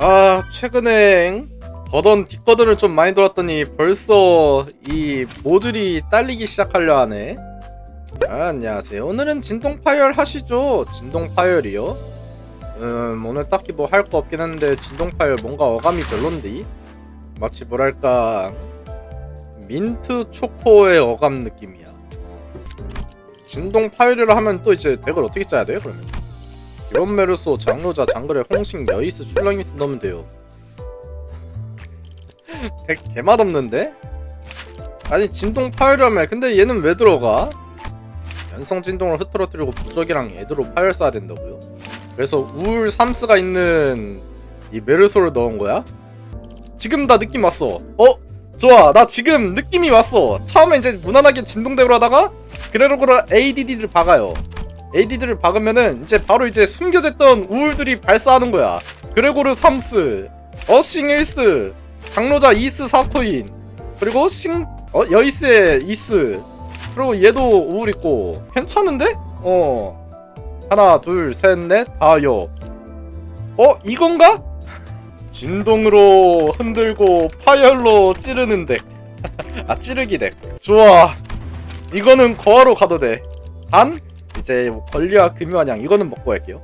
아 최근에 버던 뒷거든을 좀 많이 돌았더니 벌써 이 모듈이 딸리기 시작하려 하네. 아, 안녕하세요. 오늘은 진동 파열 하시죠? 진동 파열이요? 음 오늘 딱히 뭐 할 거 없긴 한데 진동 파열 뭔가 어감이 별론데 마치 뭐랄까 민트 초코의 어감 느낌이야. 진동 파열이라 하면 또 이제 덱을 어떻게 짜야 돼요 그러면 이런 메르소 장로자 장거래 홍식 여이스 출렁이스 넣으면 돼요 덱 개맛없는데? 아니 진동 파열하면 근데 얘는 왜 들어가? 연성 진동을 흐트러뜨리고 부적이랑 애드로 파열 쏴야 된다고요? 그래서 우울 삼스가 있는 이 메르소를 넣은 거야? 지금 다 느낌 왔어 어? 좋아 나 지금 느낌이 왔어 처음에 이제 무난하게 진동덱으로 하다가 그래로그라 ADD를 박아요 ADD를 박으면은 이제 바로 이제 숨겨져 있던 우울들이 발사하는 거야. 그레고르 3스 어싱 1스 장로자 이스 4코인 그리고 싱 어, 여이스의 이스. 그리고 얘도 우울 있고. 괜찮은데? 어. 하나 둘 셋 넷 다 여 어 이건가? 진동으로 흔들고 파열로 찌르는 덱 아 찌르기 덱. 좋아. 이거는 거하로 가도 돼단 이제 뭐 권리와 금유한양 이거는 먹고 할게요.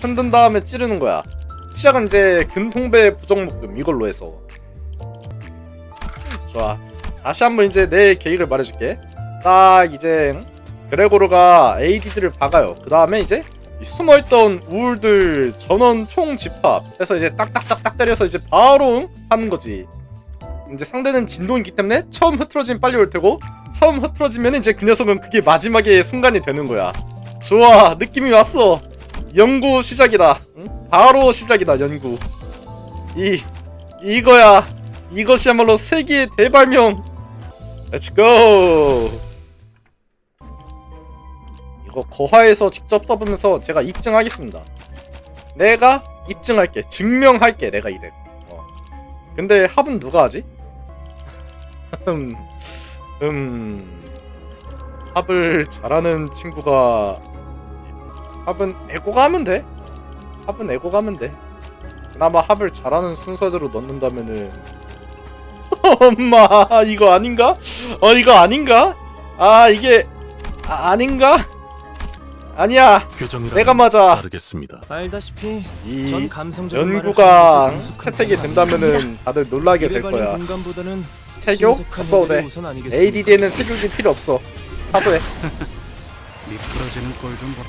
흔든 다음에 찌르는 거야. 시작은 이제 근통배 부정묶음 이걸로 해서. 좋아. 다시 한번 이제 내 계획을 말해줄게. 딱 이제 그레고르가 AD들을 박아요. 그 다음에 이제 이 숨어있던 우울들 전원 총 집합 해서 이제 딱딱딱딱 때려서 이제 바로 하는 거지. 이제 상대는 진동이기 때문에 처음 흐트러지면 빨리 올 테고 처음 흐트러지면 이제 그 녀석은 그게 마지막의 순간이 되는 거야. 좋아 느낌이 왔어. 연구 시작이다. 응? 바로 시작이다 연구. 이 이거야. 이것이야말로 세계의 대발명. 렛츠고 이거 거화에서 직접 써보면서 제가 입증하겠습니다. 내가 입증할게. 증명할게 내가 이대. 어. 근데 합은 누가 하지? 음, 음 합을 잘하는 친구가 합은 에고가 하면 돼 합은 에고가 하면 돼 그나마 합을 잘하는 순서대로 넣는다면은 엄마 이거 아닌가? 어 이거 아닌가? 아 이게 아, 아닌가? 아니야 내가 맞아 다르겠습니다. 알다시피 이 전 감성적인 연구가 말을 채택이 된다면은 다들 놀라게 될 일반인 거야 공간보다는 세교? 없어도 돼? ADD에는 세교기 필요 없어 사소해 미끄러지는 꼴좀 봐.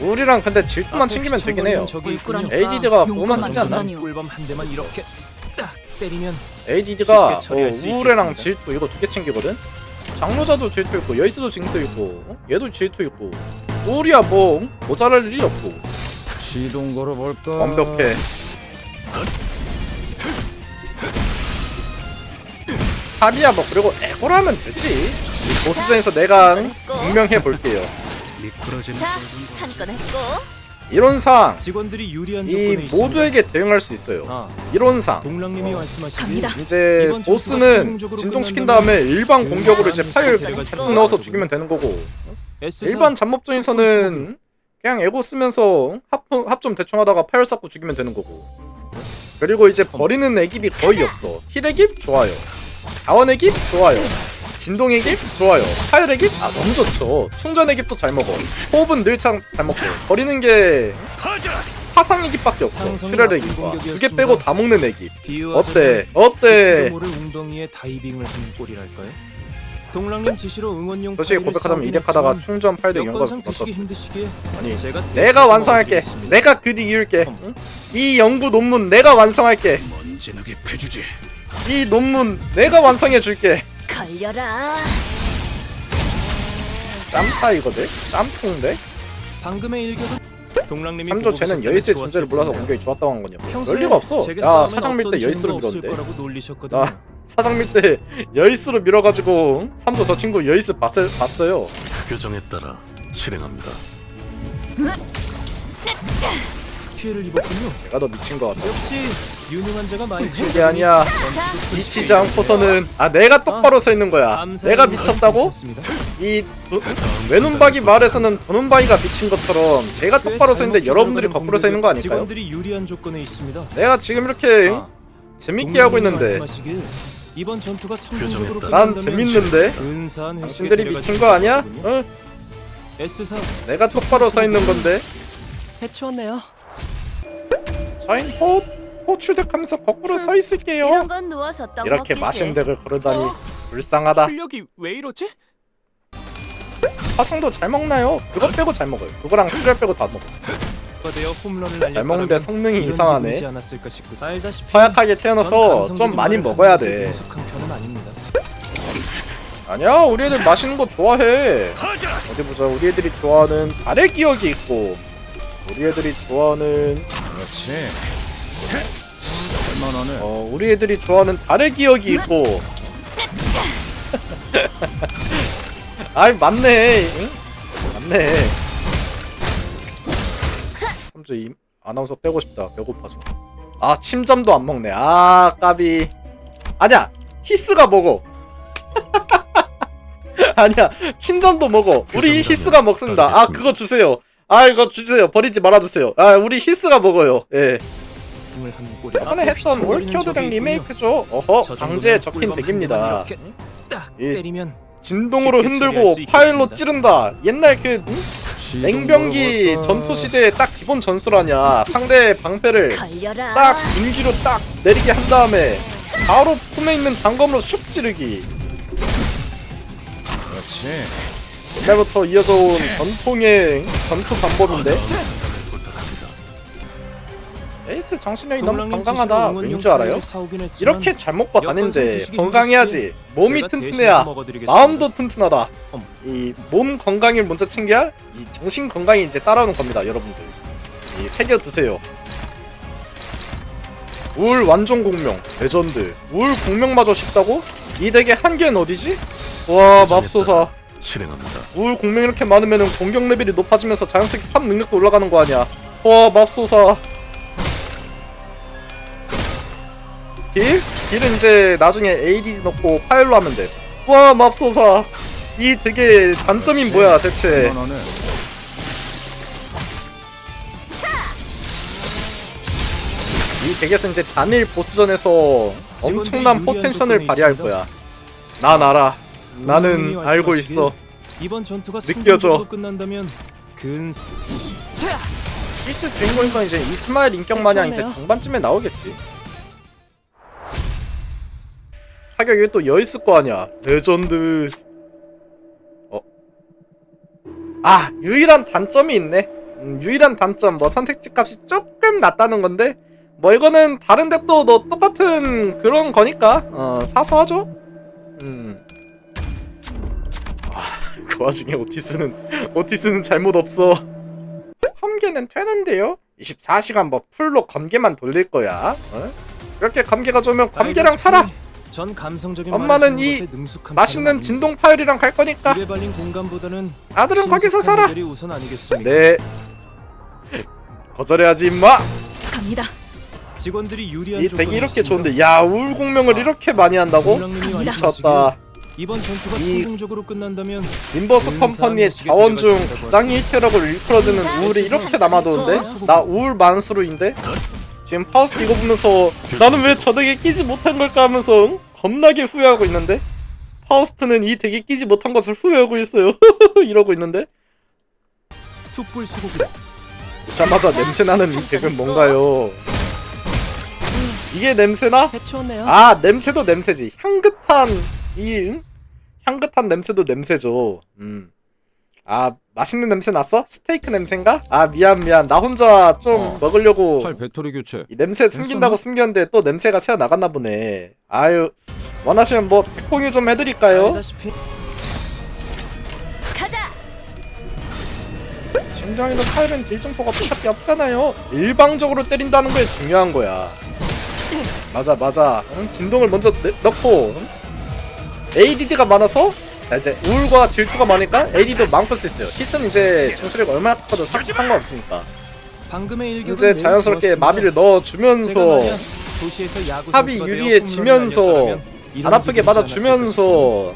우리랑 근데 질투만 챙기면 되긴 해요. 꿀꿀하니까 ADD가 보호만 쓰지 않나? 꿀밤 한 대만 이렇게 딱 때리면 ADD가 우울이랑 있겠습니다. 질투 이거 두 개 챙기거든? 장로자도 질투 있고 여이스도 질투 있고 어? 얘도 질투 있고 우울이야 뭐 모자랄 일이 없고 시동 걸어볼까? 완벽해 탑이야 뭐. 그리고 에고라면 되지. 이 보스전에서 내가 증명해 볼게요. 미끄러지는 자, 꼴좀 봐. 한건 했고. 이론상. 직원들이 유리한 이 조건에. 모두에게 대응할 수 있어요. 아, 이론상. 동랑님이 말씀하시길 갑니다. 이제 이번 보스는 진동시킨 다음에 일반 공격으로 이제 파열 음, 쭉 넣어서 죽이면 되는 거고. 일반 잡몹전에서는 그냥 에고 쓰면서 합좀 대충 하다가 파열 쌓고 죽이면 되는 거고. 그리고 이제 버리는 애깁이 거의 없어. 힐 애깁? 좋아요 자원 애깁 좋아요. 진동 애깁 좋아요. 파열 애깁 아 너무 좋죠. 충전 애깁도 잘 먹어. 호흡은 늘참 잘 먹고. 버리는 게 화상 애깁밖에 없어. 출혈 나쁜 애깁과 두개 공격이었습니다. 빼고 다 먹는 비유와 어때? 어때? 모를 웅덩이에 다이빙을 한 꼴이랄까요? 동랑님 지시로 응원용 솔직히 고백하자면 했지만 충전 여건상 드시기 바꿨어. 아니 제가 내가 완성할게. 내가 그뒤 이을게. 응? 이 연구 논문 내가 완성할게. 먼지나게 패주지. 이 논문 내가 완성해 줄게 걸려라. 이거들? 짬통인데? 방금의 일격은 동랑님이 3조 쟤는 좋았을 존재를 몰라서. 공격이 좋았다고 한 거냐 평소에 그럴 리가 없어 제게 야 사장 밀 때 어떤 여이스로 재능도 없을 밀었는데 거라고 놀리셨거든요. 나 사장 밀 때 여이스로 밀어가지고 3조 저 친구 여이스 봤어요, 봤어요 표정에 따라 실행합니다. 피해를 입었군요. 내가 더 미친 것 같아 역시 유능한 자가 많이 미친 게 아니야 미치지 않고서는 아 내가 똑바로 서 있는 거야 내가 미쳤다고? 이 두- 외눈박이 말에서는 두눈박이가 미친 것처럼 제가 똑바로 서 있는데 여러분들이 거꾸로 서 있는 거 아닐까요? 직원들이 유리한 조건에 있습니다. 내가 지금 이렇게 아, 재밌게 하고 있는데 말씀하시길 이번 전투가 성공적으로 난 재밌는데 당신들이 미친 수거 아니야? 어? S4 내가 똑바로 서 있는 건데 해치웠네요. 저흰 호 호추덱하면서 거꾸로 서 있을게요 이런 건 누워서 떡 이렇게 먹듯이. 맛있는 덱을 거르다니 어? 불쌍하다 출력이 왜 이러지? 화성도 잘 먹나요? 그거 빼고 잘 먹어요 그거랑 출혈 빼고 다 먹어 되어 홈런을 날릴 잘 먹는데 바람에 성능이 이런 이상하네 오지 않았을까 싶고. 알다시피 허약하게 전 태어나서 좀 많이 먹어야 하면서 돼 편은 아닙니다. 아니야 우리 애들 맛있는 거 좋아해 어디 보자 우리 애들이 좋아하는 달의 기억이 있고 우리 애들이 좋아하는 그렇지. 얼마나네. 어 우리 애들이 좋아하는 달의 기억이 있고. 아이 맞네. 응? 맞네. 삼주 이 아나운서 빼고 싶다. 배고파서. 아 침잠도 안 먹네. 아 까비. 아니야. 히스가 먹어. 아니야. 침잠도 먹어. 우리 히스가 먹습니다. 아 그거 주세요 아 이거 주세요 버리지 말아주세요 아 우리 히스가 먹어요 예한 꼬리 앞에 했던 휘청거리는 올키오드 덱 적이 있군요. 리메이크죠 어허 정도면 적힌 꿀밤 한 덱입니다 대만 이렇게 딱 이 때리면 진동으로 쉽게 처리할 흔들고 수 파일로 있겠습니다. 찌른다 옛날 그 응? 냉병기 전투 시대의 딱 기본 전술 아냐 상대 방패를 걸려라. 딱 분기로 딱 내리게 한 다음에 바로 품에 있는 단검으로 슉 찌르기 그렇지. 옛날부터 이어져 온 전통의 전투 방법인데 에이스 정신력이 너무 건강하다 응원 왠줄 알아요? 이렇게 잘 먹고 선택식이 건강해야지 몸이 튼튼해야. 마음도 튼튼하다. 이 몸 건강을 먼저 챙겨야 이 정신 건강이 이제 따라오는 겁니다 여러분들 이 새겨 두세요 울 완전 공명 레전드 울 공명마저 쉽다고? 이 덱의 한계는 어디지? 와 맙소사 실행합니다. 울 공명 이렇게 많으면 공격 레벨이 높아지면서 자연스럽게 팝 능력도 올라가는 거 아니야 와 맙소사 딜? 딜은 이제 나중에 AD 넣고 파일로 하면 돼 와 맙소사 이 되게 단점이 뭐야 대체. 이 덱에서 이제 단일 보스전에서 엄청난 포텐션을 발휘할. 거야 난 알아 나는 알고 있어 이번 전투가 느껴져. 끝난다면 근 필수 주인공이니까 이제 이스마일 인격 마냥 이제. 중반쯤에 나오겠지. 타격 이게 또 여 있을 거 아니야. 레전드. 어. 아 유일한 단점이 있네. 음, 유일한 단점 뭐 선택지 값이 조금 낮다는 건데 뭐 이거는 다른 덱도 너 똑같은 그런 거니까 어 사소하죠. 음. 아, 그 와중에 오티스는 오티스는 잘못 없어. 검개는 되는데요? 24시간 뭐 풀로 검개만 돌릴 거야. 어? 이렇게 검개가 좋으면 검개랑 살아. 전 감성적인 엄마는 이 맛있는 진동 파일이랑 갈 거니까 아들은 거기서 살아. 네. 거절해야지 임마. 갑니다. 직원들이 유리한 이 덱이 이렇게. 좋은데 야 울공명을 이렇게 많이 한다고? 미쳤다. 이번 전투가 이- 성공적으로 끝난다면 인버스 컴퍼니의 자원 중 가장 일태력을 일컬어주는 우울이 이렇게 남아도는데? 나 우울 만수르인데? 지금 파우스트 이거 보면서 나는 왜 저 덱에 끼지 못한 걸까 하면서 응? 겁나게 후회하고 있는데? 파우스트는 이 덱에 끼지 못한 것을 후회하고 있어요. 이러고 있는데? 툭불 소고기 자마자 냄새나는 이 덱은 뭔가요? 이게 냄새나? 아 냄새도 냄새지. 향긋한 이 응? 향긋한 냄새도 냄새죠 음 아 맛있는 냄새 났어? 스테이크 냄새인가? 아 미안 미안 나 혼자 좀 어. 먹으려고 팔 배터리 교체. 이 냄새 숨긴다고 숨겼는데 또 냄새가 새어 나갔나 보네 아유 원하시면 뭐 백공유 좀 해드릴까요? 알다시피 가자. 심장이도 파일은 딜점포가 어차피 없잖아요 일방적으로 때린다는 게 중요한 거야 맞아 맞아 응? 진동을 먼저 내- 넣고 응? ADD가 많아서 자, 이제 우울과 질투가 많으니까 AD도 많고 쓸수 있어요 히스는 이제 정수력 얼마나 커도 상- 상관없으니까 방금의 일격은 이제 매우 자연스럽게 좋았습니다. 마비를 제가 넣어주면서 말이야, 도시에서 야구 합이 선수가 되어 유리해지면서 이런 안 아프게 맞아주면서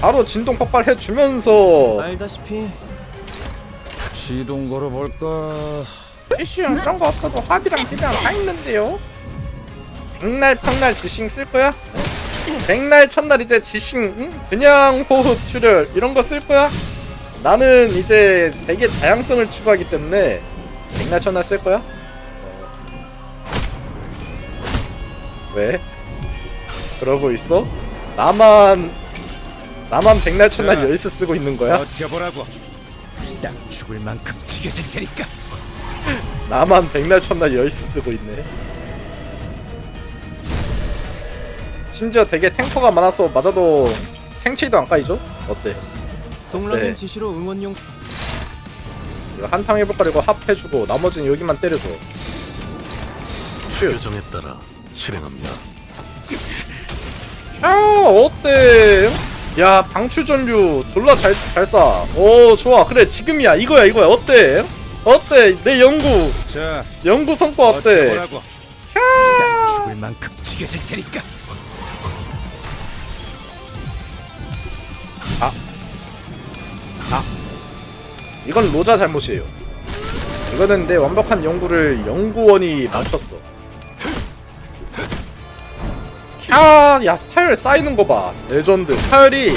바로 진동 폭발해주면서 않았을까? 알다시피 시동 걸어볼까? 지싱 그런 거 없어도 합이랑 비랑 다 있는데요 백날 평날 지싱 쓸 거야? 백날 첫날 이제 지싱 응? 그냥 호흡 출혈 이런 거 쓸 거야? 나는 이제 되게 다양성을 추구하기 때문에 백날 첫날 쓸 거야? 어. 왜? 그러고 있어? 나만 나만 백날 첫날 자. 열스 쓰고 있는 거야? 버텨보라고. 딱 죽을 만큼 튀겨질 테니까. 나만 백날 첫날 열스 쓰고 있네. 심지어 되게 탱커가 많아서 맞아도 생체이도 안 까이죠? 어때? 동랑님 네. 지시로 응원용 이거 한탕 해볼 거리고 합 해주고 나머지는 여기만 때려줘. 슛. 요정에 따라 실행합니다. 아 어때? 야 방출 전류 졸라 잘잘 쏴. 오 좋아 그래 지금이야 이거야 이거야 어때? 어때 내 연구 자, 연구 성과 어때? 딱 죽을 만큼 튀겨질 테니까. 이건 로자 잘못이에요. 이거는 내 완벽한 연구를 연구원이 맞췄어. 캬, 야 파열 쌓이는 거 봐. 레전드. 파열이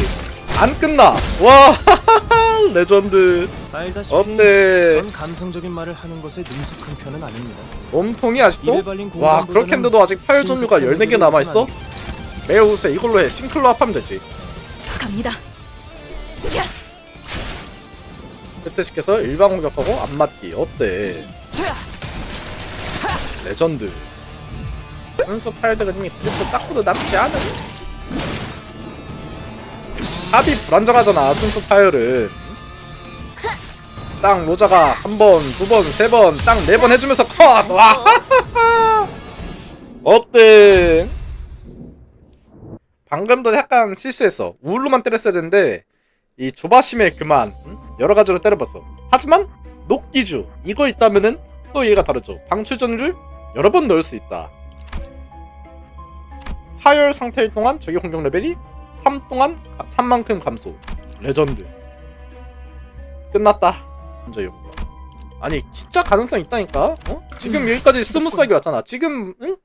안 끝나. 와, 레전드. 알다시피 어때? 전 감성적인 말을 하는 것에 능숙한 편은 아닙니다. 몸통이 아직도? 와, 그렇게인데도 아직 파열 종류가 신속한 14개 모드로 남아 있어? 우선하기. 매우 세. 이걸로 해. 싱클로 합하면 되지. 갑니다. 야! 그때 시켜서 일반 공격하고 안 맞기. 어때? 레전드. 순수 파일드가 이미 90% 닦고도 남지 않은. 합이 불안정하잖아 순수 파일은. 땅 로자가 한 번, 두 번, 세 번, 땅 네 번 해주면서 컷. 와. 어때? 방금도 약간 실수했어. 우울로만 때렸어야 되는데 이 조바심에 그만 응? 여러 가지로 때려봤어. 하지만 녹기주 이거 있다면은 또 얘가 다르죠. 방출전을 여러 번 넣을 수 있다. 하열 상태일 동안 적의 공격 레벨이 3 동안 3만큼 감소. 레전드. 끝났다. 먼저 연구. 아니 진짜 가능성 있다니까. 어? 지금 여기까지 스무스하게 왔잖아. 지금 응?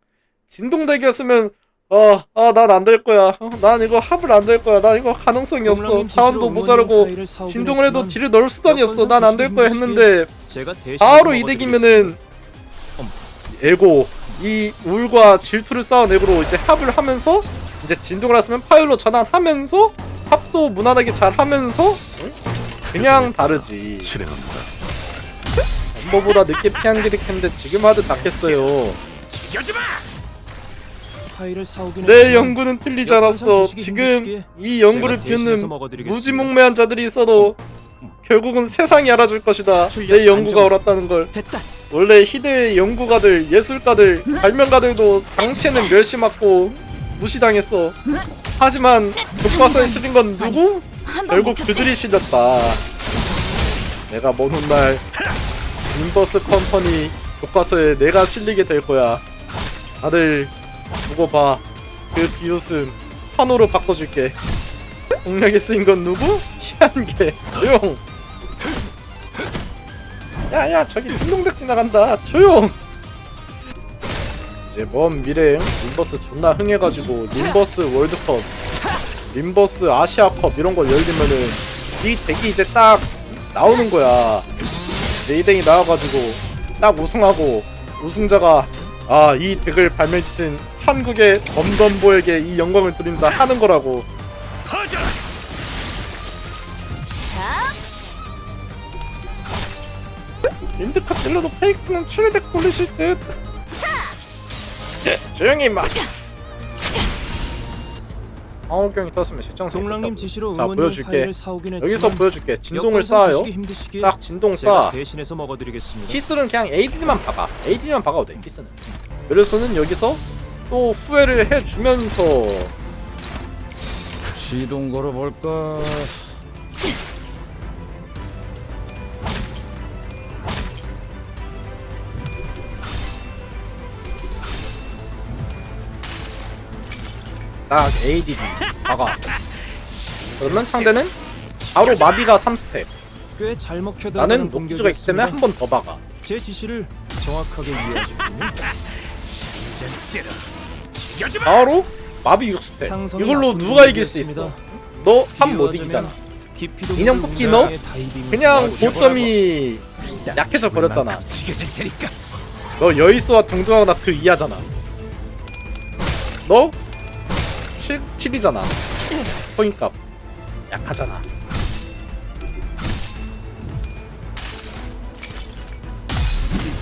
진동대기였으면 어아난 안 될 거야. 어, 난 이거 합을 안 될 거야. 난 이거 가능성이 없어. 자원도 모자르고 진동을 해도 딜을 넣을 수단이 없어. 난 안 될 거야 했는데 바로 이득이면은 에고 이 울과 질투를 쌓은 앱으로 이제 합을 하면서 이제 진동을 했으면 파일로 전환하면서 합도 무난하게 잘 하면서 응? 그냥 다르지 실행합니다. 전보보다 늦게 피한 게 득했는데 지금 하드 닦겠어요 내 연구는 틀리지 않았어 지금 이 연구를 비웃는 무지몽매한 자들이 있어도 결국은 세상이 알아줄 것이다 내 연구가 옳았다는 걸. 원래 희대의 연구가들, 예술가들, 발명가들도 당시에는 멸시받고 무시당했어. 하지만 교과서에 실린 건 누구? 결국? 그들이 실렸다. 내가 먼 훗날 인버스 컴퍼니 교과서에 내가 실리게 될 거야. 다들 두고 봐. 그 비웃음 환호로 바꿔줄게. 공략에 쓰인 건 누구? 희한개. 조용. 야야 저기 진동덱 지나간다 조용 이제 먼 미래에 림버스 존나 흥해가지고 림버스 월드컵 림버스 아시아컵 이런 걸 열리면은 이 덱이 이제 딱 나오는 거야 이제 이 덱이 나와가지고 딱 우승하고 우승자가 아 이 덱을 발매짓은 한국의 덤덤보에게 이 영광을 드린다 하는 거라고. 린드카 찔러도 페이크는 추레덱 돌리실 듯. 조용히 임마 황호경이 떴으면 실정사 동랑님 지시로 자 응원용 보여줄게. 파일을 사오긴 했지만 여기서 보여줄게. 진동을 쌓아요. 힘드시기에 딱 진동 제가 쌓아. 대신해서 먹어드리겠습니다. 키스는 그냥 AD만 박아. AD만 박아도 돼 키스는. 그래서는 여기서 또 후회를 해주면서. 시동 걸어볼까? 딱 ADD 박아 그러면 상대는 바로 마비가 3스텝. 꽤 잘 먹혀 나는 녹주가 있기 때문에 한 번 더 박아. 제 지시를 정확하게 이해하시군요. 바로 마비 6스텝 상성이 이걸로 누가 이길 수 있어. 너 한 못 이기잖아. 인형 뽑기 너? 그냥 고점이 약해져 버렸잖아. 너 여이스와 동등하거나 그 이하잖아. 너 7, 7이잖아. 포인값 약하잖아.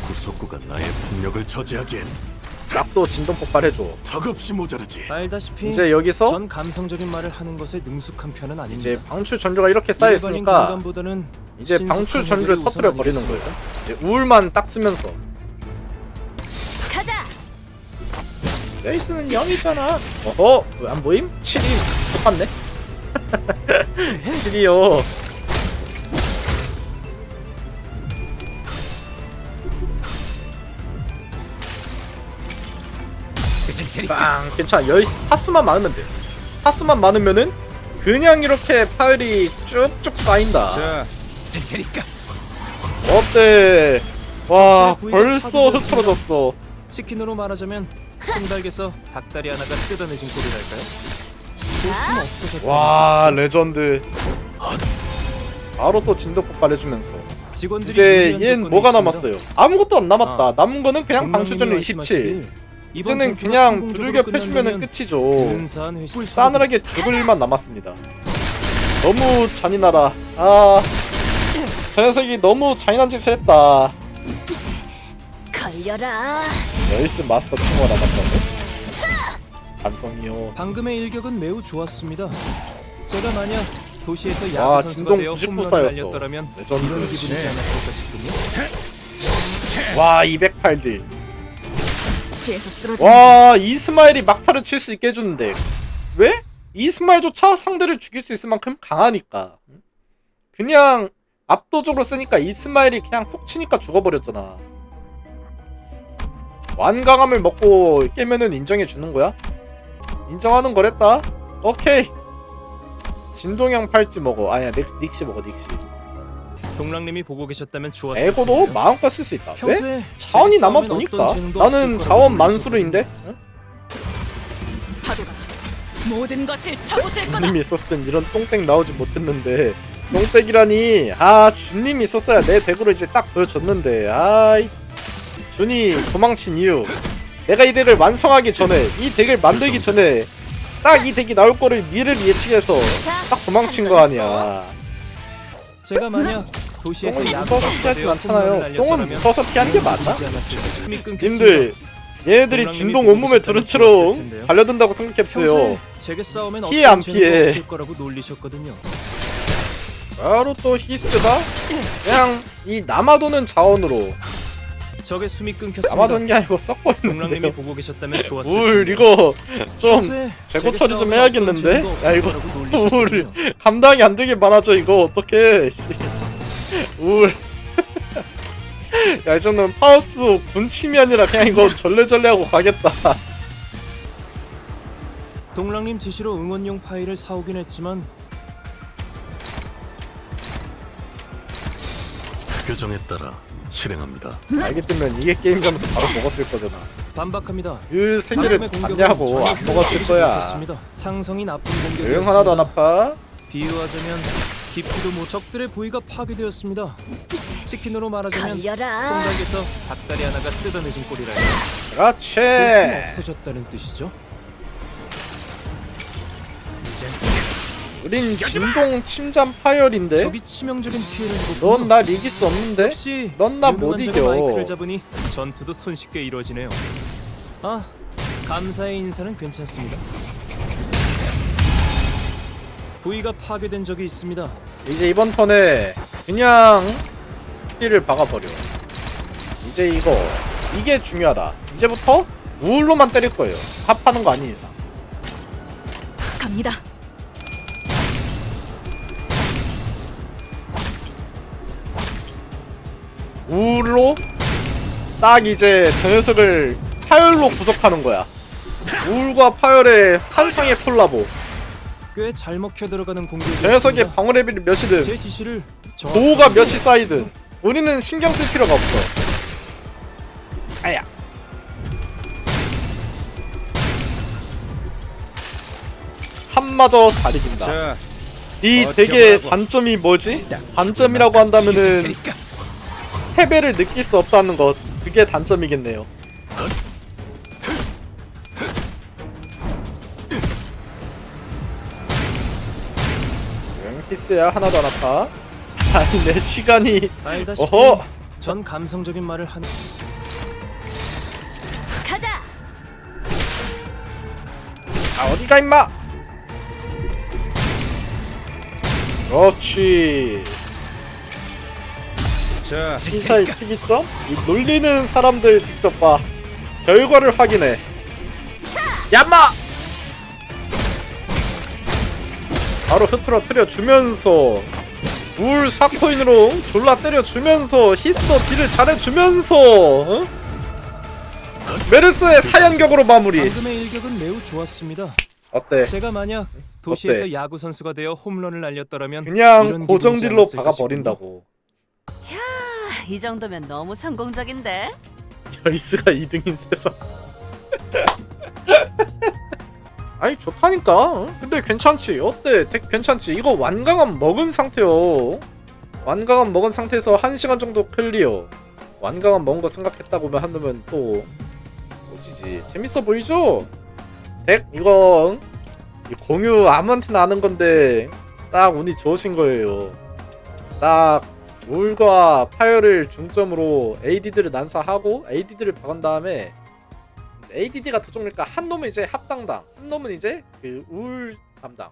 구속구가 나의 폭력을 저지하기엔 납도 진동 폭발해줘 턱없이 모자르지. 알다시피 이제 여기서 전 감성적인 말을 하는 것에 능숙한 편은 아닙니다. 이제 방출 전류가 이렇게 쌓여있으니까 이제 신속한 방출 전류를 해결이 터뜨려 버리는. 거예요 이제 우울만 딱 쓰면서 가자. 레이스는 0이잖아 어허 왜 안 보임? 7이 똑같네 7이요 빵 괜찮아 여이스 타수만 많으면 돼 타수만 많으면은 그냥 이렇게 파일이 쭉쭉 쌓인다 자, 테니까. 어때 와 네, 벌써. 흐트러졌어 치킨으로 말하자면 통닭에서 닭다리 하나가 뜯어내진 꼴이랄까요? 볼품 없어졌다. 와 레전드 바로 또 진도 폭발해주면서 직원들이 이제 조건이 뭐가. 남았어요 아무것도 안 남았다 아. 남은 거는 그냥 방출전류 27 말씀하시길 이제는 그냥 두들겨 패주면은 끝난다면 끝이죠 싸늘하게 죽을 일만 남았습니다 너무 잔인하다 아 저 녀석이 너무 잔인한 짓을 했다 걸려라. 여이스 마스터 친구가 남았다고? 반성이요 방금의 일격은 매우 좋았습니다. 제가 만약 도시에서 와, 야구 선수가 되어 99 홈런을. 날렸더라면. 이런 기분이지 네. 않았을까 싶군요. 와 208 딜 뒤에서 쓰러져. 와 이스마일이 막타를 칠 수 있게 해주는데. 왜? 이스마일조차 상대를 죽일 수 있을 만큼 강하니까. 그냥 압도적으로 쓰니까 이스마일이 그냥 톡 치니까 죽어버렸잖아. 완강함을 먹고 깨면은 인정해 주는 거야? 인정하는 거랬다? 오케이. 진동형 팔찌 먹어. 아니야 닉, 닉시 먹어 닉시 동랑님이 보고 계셨다면 좋았을 에고도 텐데요. 마음껏 쓸 수 있다. 왜? 평소에 자원이 남아도니까. 어떤 나는 없을 자원 거라고 만수르인데? 응? 파도가 모든 것을 잡아쓸 거다. 주님이 있었을 땐 이런 똥땡 나오지 못했는데. 똥땡이라니. 아 주님이 있었어야 내 덱으로 이제 딱 보여줬는데. 아이. 준이 도망친 이유. 내가 이 덱을 완성하기 전에 이 덱을 만들기 전에 딱 이 덱이 나올 거를 미를 예측해서 딱 도망친 거 아니야. 제가 만약 도시에서 야구 무서워서 피하진 않잖아요 똥은 무서워서 피하는 게 끊겼습니다. 님들 얘네들이 진동 온몸에 두른 채로 달려든다고 싸움엔 피해, 안 피해? 거라고 놀리셨거든요. 바로 또 히스가 그냥 이 남아도는 자원으로 적의 숨이 끊겼습니다. 남아도는 게 아니고 썩고 있는데요 보고 계셨다면 좋았을 울. 이거 좀 재고 처리 좀 해야겠는데? 야, 이거. 우울 감당이 안 되게 많아져 이거 어떡해 씨. 울. 야, 이 정도는 파우스 군침이 아니라 그냥 이거 절레절레하고 가겠다. 동랑님 지시로 응원용 파일을 사오긴 했지만 규정에 따라 실행합니다. 알겠다면 이게 게임 점수 바로 먹었을 거잖아. 반박합니다. 그 방금의 공격은 봤냐고 전혀 안 먹었을 거야. 상성이 나쁜 공격이 응 하나도 안 아파. 비유하자면 깊이도 못 적들의 부위가 파괴되었습니다. 치킨으로 말하자면 걸려라. 통닭에서 닭다리 하나가 뜯어내진 꼴이라 그렇지. 없어졌다는 뜻이죠. 우린 진동 침잠 파열인데. 적이 치명적인 피해를 입었군요. 넌날 이길 수 없는데. 역시 넌 나 못 유능한 이겨. 자가 마이크를 잡으니 전투도 손쉽게 이루어지네요. 아, 감사의 인사는 괜찮습니다. 부위가 파괴된 적이 있습니다. 이제 이번 턴에 그냥 힐을 박아버려. 이제 이거 이게 중요하다. 이제부터 우울로만 때릴 거예요. 합하는 거 아닌 이상. 갑니다. 우울로 딱 이제 저 녀석을 파열로 구속하는 거야. 우울과 파열의 환상의 콜라보 꽤 잘 먹혀 들어가는 공격이 저 녀석의 방어 레벨이 몇이든 제 지시를 저 보호가 몇이 쌓이든 우리는 신경 쓸 필요가 없어 아야 한마저 잘 이긴다 자, 이 어, 되게 기억하라고. 단점이 뭐지? 딱 단점이라고 한다면은. 패배를 느낄 수 없다는 것 그게 단점이겠네요 응 히스야 하나도 안 아파. 아니 내 시간이. 알다시피 어허! 전 감성적인 말을 하는 가자. 아 어디가 임마? 그렇지. 자, 시사의 특이점? 이 놀리는 사람들 직접 봐. 결과를 확인해. 얌마 바로 흐트러뜨려 주면서 울 4코인으로 졸라 때려주면서 히스터 딜을 잘해주면서 어? 메르스의 사연격으로 마무리 방금의 일격은 매우 좋았습니다. 어때? 제가 만약 도시에서 어때? 야구 선수가 되어 홈런을 날렸더라면 그냥 이런 고정 기분이지 딜로 않았을까 박아버린다고 이 정도면 너무 성공적인데. 여이스가 2등인 세상 아니 좋다니까. 어? 근데 괜찮지? 어때? 덱 괜찮지? 이거 완강함 먹은 상태요. 완강함 먹은 상태에서 1시간 정도 클리어. 완강함 먹은 거 생각했다고 한다면 또 뭐지지? 재밌어 보이죠? 덱 이거 이 공유 아무한테나 아는 건데 딱 운이 좋으신 거예요. 딱 울과 파열을 중점으로 ADD를 난사하고 ADD를 박은 다음에 ADD가 두 종류니까 한 놈은 이제 합당당, 한 놈은 이제 그울 담당.